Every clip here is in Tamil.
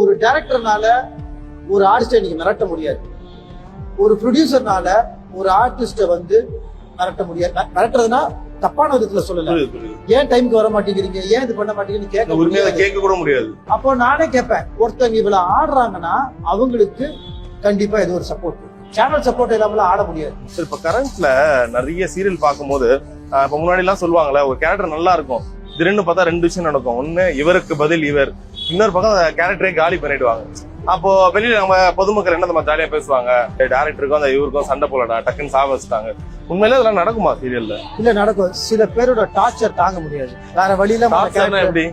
ஒரு டைரக்டர்னால ஒரு ஆர்டிஸ்டை நீங்க மிரட்ட முடியாது. ஒரு ப்ரொடியூசர்னால ஒரு ஆர்டிஸ்ட வந்து மிரட்ட முடியாது. மி- மிரட்டுறதுன்னா தப்பான விதத்துல சொல்லல. ஏன் டைம்க்கு வர மாட்டேங்கிறீங்க? ஏன் இது பண்ண மாட்டேங்கிறீங்கன்னு கேட்க கேட்க கூட முடியாது. அப்போ நானே கேட்பேன் ஒருத்தவங்க இவ்வளவு ஆடுறாங்கன்னா அவங்களுக்கு கண்டிப்பா இது ஒரு சப்போர்ட் சேனல் சப்போர்ட் இல்லாமல ஆட முடியாது. சரி இப்ப கரண்ட்ல நிறைய சீரியல் பார்க்கும்போது இப்ப முன்னாடி எல்லாம் சொல்லுவாங்கல்ல ஒரு கேரக்டர் நல்லா இருக்கும். திடீர்னு பார்த்தா ரெண்டு விஷயம் நடக்கும். ஒண்ணு இவருக்கு பதில் இவர். இன்னொரு பக்கம் கேரக்டரே காலி பண்ணிடுவாங்க. அப்போ வெளியில நம்ம பொதுமக்கள் என்ன நம்ம ஜாலியா பேசுவாங்க? டேரக்டருக்கும் அந்த இவருக்கும் சண்டை போலடா டக்குன்னு சாவ வச்சுட்டாங்க. உண்மையிலே அதெல்லாம் நடக்குமா சீரியல்ல இல்ல நடக்கும். சில பேரோட டார்ச்சர் தாங்க முடியாது. வேற வழியில எப்படி?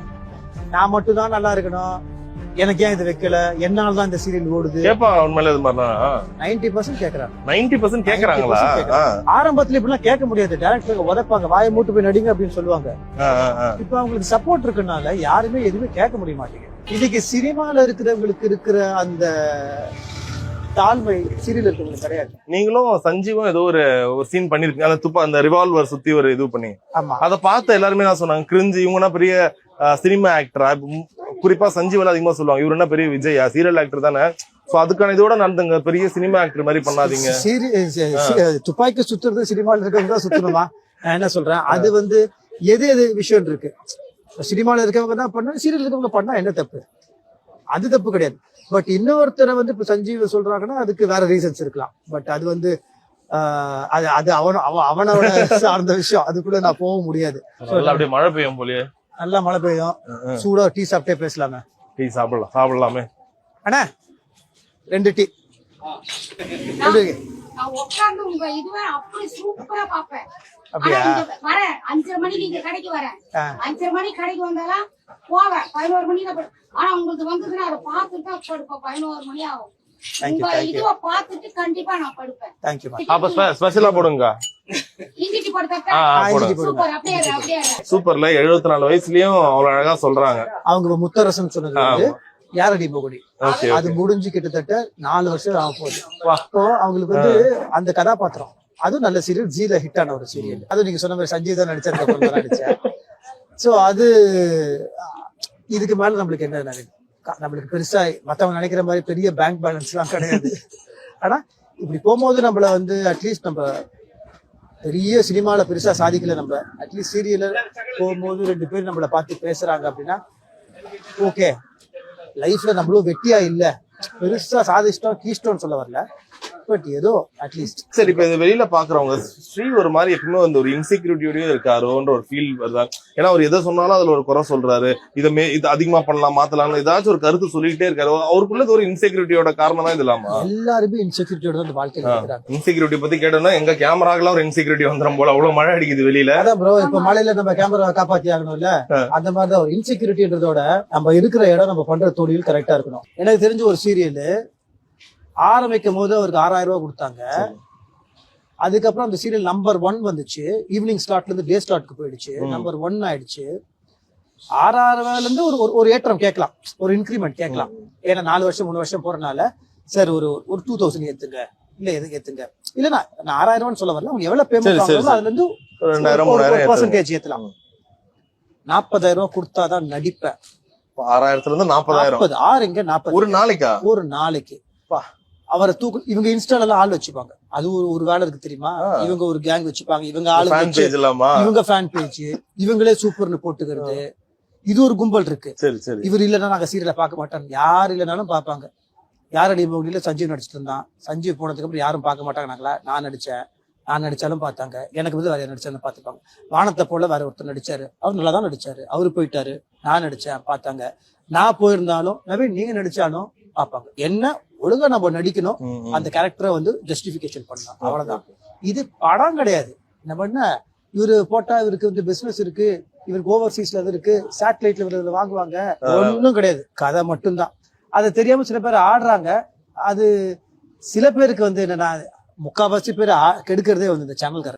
நான் மட்டும் தான் நல்லா இருக்கணும். எனக்கு ஏன் இது வைக்கல? என்னால தான் இந்த சீரியல் ஓடுது? கேட்பாங்க உண்மையிலே இது மாதிரிலாம் நைன்டி பர்சன்ட் கேக்குறாங்க நைன்டி பர்சன்ட் கேக்குறாங்களா? 90% கேக்குறாங்க. ஆரம்பத்துல இப்படிலாம் கேட்க முடியாது. டேரக்டர் உதைப்பாங்க வாயை மூட்டு போய் நடிங்க அப்படின்னு சொல்லுவாங்க. இப்ப அவங்களுக்கு சப்போர்ட் இருக்கனால யாருமே எதுவுமே கேட்க முடிய மாட்டேங்குது. இன்னைக்கு சினிமால இருக்கிறவங்களுக்கு இருக்கிற அந்த தாழ்மை சீரியல் இருக்கிறவங்களுக்கு கிடையாது. நீங்களும் சஞ்சீவும் ஏதோ ஒரு ஒரு சீன் பண்ணிருக்கீங்க அந்த துப்பா அந்த ரிவால்வர் சுத்தி ஒரு இது பண்ணி. ஆமா. அதை பார்த்து எல்லாருமே நான் சொன்னாங்க? கிரிஞ்சு இவங்கன்னா பெரிய சினிமா ஆக்டரா குறிப்பா சஞ்சீவ் எல்லாம் அதிகமா சொல்லுவாங்க. இவர் என்ன பெரிய விஜயா? சீரியல் ஆக்டர் தானே. சோ அதுக்கான இதோட நடந்துங்க. பெரிய சினிமா ஆக்டர் மாதிரி பண்ணாதீங்க. துப்பாக்கி சுத்துறது சினிமால இருக்கவங்க தான் சுத்தணுமா? நான் என்ன சொல்றேன்? அது வந்து எது எது விஷயம் இருக்கு? சினிமால இருக்கவங்க தான் பண்ணா சீரியல் இருக்கவங்க பண்ணா என்ன தப்பு? அது தப்பு கிடையாது. பட் இன்னொருத்தரை வந்து இப்ப சஞ்சீவ் சொல்றாங்கன்னா அதுக்கு வேற ரீசன்ஸ் இருக்கலாம். பட் அது வந்து அது அது அவன அவ- அவனோட சார்ந்த விஷயம். அதுக்குள்ள நான் போக முடியாது. அப்படியே மழை பெய்யும் போலயே. நல்லா மழை பெய்யும். சூடா டீ சாப்பிட்டே பேசலாமே. டீ சாப்பிடலாம் சாப்பிடலாமே. அண்ணா ரெண்டு டீ. எப்படி இருக்கு? நான் உட்கார்ந்து உங்க இதுவே அப்படி சூப்பரா பாப்பேன் அப்படியா? வரேன். அஞ்சரை மணிக்கு இங்க கடைக்கு வரேன். அஞ்சரை மணிக்கு கடைக்கு வந்தாலும் போவேன். பதினோரு மணி ஆனா உங்களுக்கு வந்ததுன்னா அதை பார்த்துட்டு பதினோரு மணி ஆகும். உங்க. இதுவை பார்த்துட்டு கண்டிப்பா நான் படுப்பேன். தேங்க்யூ அப்ப ஸ்பெ- ஸ்பெஷலா போடுங்க. இங்கிட்டு படுத்தா. சூப்பர்ல எழுபத்தி நாலு வயசுலயும் அவ்வளவு அழகா சொல்றாங்க. அவங்க முத்தரசன் சொன்னது வந்து யாரடி ஓகே அது முடிஞ்சு கிட்டத்தட்ட நாலு வருஷம் ஆக போகுது. அப்போ அவங்களுக்கு வந்து அந்த கதாபாத்திரம் அதுவும் நல்ல சீரியல் ஜீல ஹிட் ஆன ஒரு சீரியல் அதுவும் நீங்க சொன்ன மாதிரி சஞ்சீவ் தான் நடிச்சேன் சோ அது இதுக்கு மேல நம்மளுக்கு என்ன நினை- க- நம்மளுக்கு பெருசா மத்தவங்க நினைக்கிற மாதிரி பெரிய பேங்க் பேலன்ஸ் எல்லாம் கிடையாது. ஆனா இப்படி போகும்போது நம்மள வந்து அட்லீஸ்ட் நம்ம பெரிய சினிமால பெருசா சாதிக்கல நம்ம அட்லீஸ்ட் சீரியலில் போகும்போது ரெண்டு பேரும் நம்மள பார்த்து பேசுறாங்க அப்படின்னா ஓகே லைஃப்ல நம்மளும் வெட்டியா இல்ல. பெருசா சாதிச்சிட்டோம் கீஸ்டோன்னு சொல்ல வரல. பட் ஏதோ அட்லீஸ்ட் சரி இப்ப இது வெளியில பாக்குறவங்க ஸ்ரீ ஒரு மாதிரி எப்பவுமே வந்து ஒரு இன்செக்யூரிட்டியோடய இருக்காரோன்ற ஒரு ஃபீல் வருதா? ஏன்னா அவர் எதை சொன்னாலும் அதுல ஒரு குறை சொல்றாரு. இதை மே இது அதிகமா பண்ணலாம் மாத்தலாம் ஏதாச்சும் ஒரு கருத்து சொல்லிக்கிட்டே இருக்காரு. அவருக்குள்ள இது ஒரு இன்செக்யூரிட்டியோட காரணம் தான் இல்லாமா? எல்லாருமே இன்செக்யூரிட்டியோட தான் இருக்கிறாங்க. இன்செக்யூரிட்டி பத்தி கேட்டோம்னா எங்க கேமராக்கெல்லாம் ஒரு இன்செக்யூரிட்டி வந்துடும் போல. அவ்வளவு மழை அடிக்குது வெளியில. அதான் ப்ரோ இப்ப மழையில நம்ம கேமரா காப்பாத்தி ஆகணும்ல? அந்த மாதிரிதான் ஒரு இன்செக்யூரிட்டின்றதோட நம்ம இருக்கிற இடம் நம்ம பண்ற தொழில் கரெக்டா இருக்கணும். எனக்கு தெரிஞ்ச ஒரு சீரியல் ஆரம்பிக்கும் போது அவருக்கு ஆறாயிரம் ரூபாய் கொடுத்தாங்க. அதுக்கப்புறம் அந்த சீரியல் நம்பர் ஒன் வந்துச்சு. ஈவினிங் ஸ்லாட்ல இருந்து டே ஸ்லாட்க்கு போயிடுச்சு. நம்பர் ஒன் ஆயிடுச்சு. ஆறாயிரம் ரூபாயில இருந்து ஒரு ஒரு- ஏற்றம் கேட்கலாம். ஒரு இன்க்ரிமெண்ட் கேட்கலாம். ஏன்னா நாலு வருஷம் மூணு வருஷம் போறனால சார் ஒரு ஒரு டூ தௌசண்ட் ஏத்துங்க. இல்ல எதுக்கு ஏத்துங்க? இல்ல நான் ஆறாயிரம் ரூபான்னு சொல்ல வரல. அவங்க எவ்வளவு பேமெண்ட் வாங்குறாங்களோ அதுல இருந்து. பர்சன்டேஜ் ஏத்தலாம். நாற்பதாயிரம் ரூபாய் கொடுத்தாதான் நடிப்பேன். ஆறாயிரத்துல இருந்து நாற்பதாயிரம் நாற்பது ஆறு இங்க நாற்பது ஒரு நாளைக்கா? ஒரு நாளைக்கு. அவரை தூக்கு இவங்க இன்ஸ்டால எல்லாம் ஆள் வச்சுப்பாங்க. அது ஒரு ஒரு வேலை இருக்கு தெரியுமா. இவங்க ஒரு கேங் வச்சுப்பாங்க. இவங்க ஆளு இவங்க ஃபேன் பேஜ் இவங்களே சூப்பர்னு போட்டுக்கிறது. இது ஒரு கும்பல் இருக்கு. இவர் இல்லைன்னா நாங்க சீரியலை பார்க்க மாட்டோம். யார் இல்லைனாலும் பார்ப்பாங்க. யார் அடி மோகினில சஞ்சீவ் நடிச்சிட்டு இருந்தான். சஞ்சீவ் போனதுக்கு அப்புறம் யாரும் பார்க்க மாட்டாங்க நாங்களா? நான் நடிச்சேன். நான் நடிச்சாலும் பார்த்தாங்க. எனக்கு வந்து வேற யார் நடிச்சாலும் பார்த்துப்பாங்க. வானத்தை போல வேற ஒருத்தர் நடிச்சாரு. அவர் நல்லா தான் நடிச்சாரு. அவரு போயிட்டாரு. நான் நடிச்சேன். பார்த்தாங்க. நான் போயிருந்தாலும் நவீன் நீங்க நடிச்சாலும் பார்ப்பாங்க. என்ன ஒழுங்கா நம்ம நடிக்கணும். அந்த கேரக்டரை வந்து ஜஸ்டிபிகேஷன் பண்ணலாம். அவ்வளவுதான். இது படம் கிடையாது. நம்ம என்ன இவரு போட்டா இவருக்கு வந்து பிசினஸ் இருக்கு இவருக்கு ஓவர்சீஸ்ல இது இருக்கு சேட்டலைட்ல இவரு வாங்குவாங்க. ஒண்ணும் கிடையாது. கதை மட்டும்தான். அதை தெரியாம சில பேர் ஆடுறாங்க. அது சில பேருக்கு வந்து என்னன்னா முக்காவாசி பேர் கெடுக்கிறதே வந்து இந்த சேனல்காரர்